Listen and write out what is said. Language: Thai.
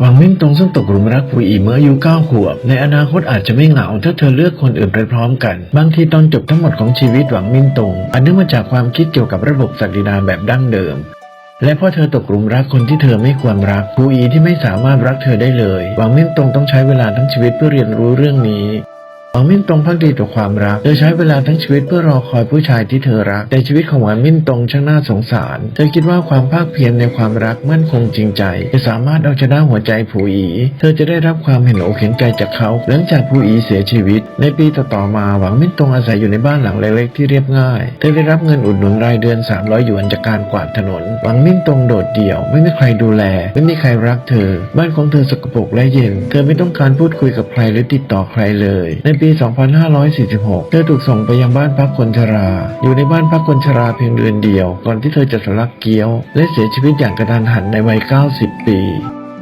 หวังมิ่งตรงซึ่งตกหลุมรักปูอีเมื่ออายุเก้าขวบ ในอนาคตอาจจะไม่เหงาถ้าเธอเลือกคนอื่นไปพร้อมกัน บางทีตอนจบทั้งหมดของชีวิตหวังมิ่งตรงอันเนื่องมาจากความคิดเกี่ยวกับระบบศักดินาแบบดั้งเดิม และเพราะเธอตกหลุมรักคนที่เธอไม่ควรรักปูอีที่ไม่สามารถรักเธอได้เลย หวังมิ่งตรงต้องใช้เวลาทั้งชีวิตเพื่อเรียนรู้เรื่องนี้ หวังมิ่นตรงพักดีต่อความรัก เธอใช้เวลาทั้งชีวิตเพื่อรอคอยผู้ชายที่เธอรัก แต่ชีวิตของหวังมิ่นตรงช่างน่าสงสาร เธอคิดว่าความภาคเพียรในความรักมั่นคงจริงใจ จะสามารถเอาชนะหัวใจผู้อี เธอจะได้รับความเห็นอกเห็นใจจากเขา หลังจากผู้อีเสียชีวิต ในปีต่อๆมาหวังมิ่นตรงอาศัยอยู่ในบ้านหลังเล็กๆที่เรียบง่าย เธอได้รับเงินอุดหนุนรายเดือน 300หยวนจากการกวาดถนน หวังมิ่นตรงโดดเดี่ยว ไม่มีใครดูแล ไม่มีใครรักเธอ บ้านของเธอสกปรกและเย็น เธอไม่ต้องการพูดคุยกับใครหรือติดต่อใครเลย ในปี 2546 เธอถูกส่งไปยังบ้านพักคนชรา อยู่ในบ้านพักคนชราเพียงเดือนเดียว ก่อนที่เธอจะสลักเกี้ยว และเสียชีวิตอย่างกระทันหันในวัย 90 ปี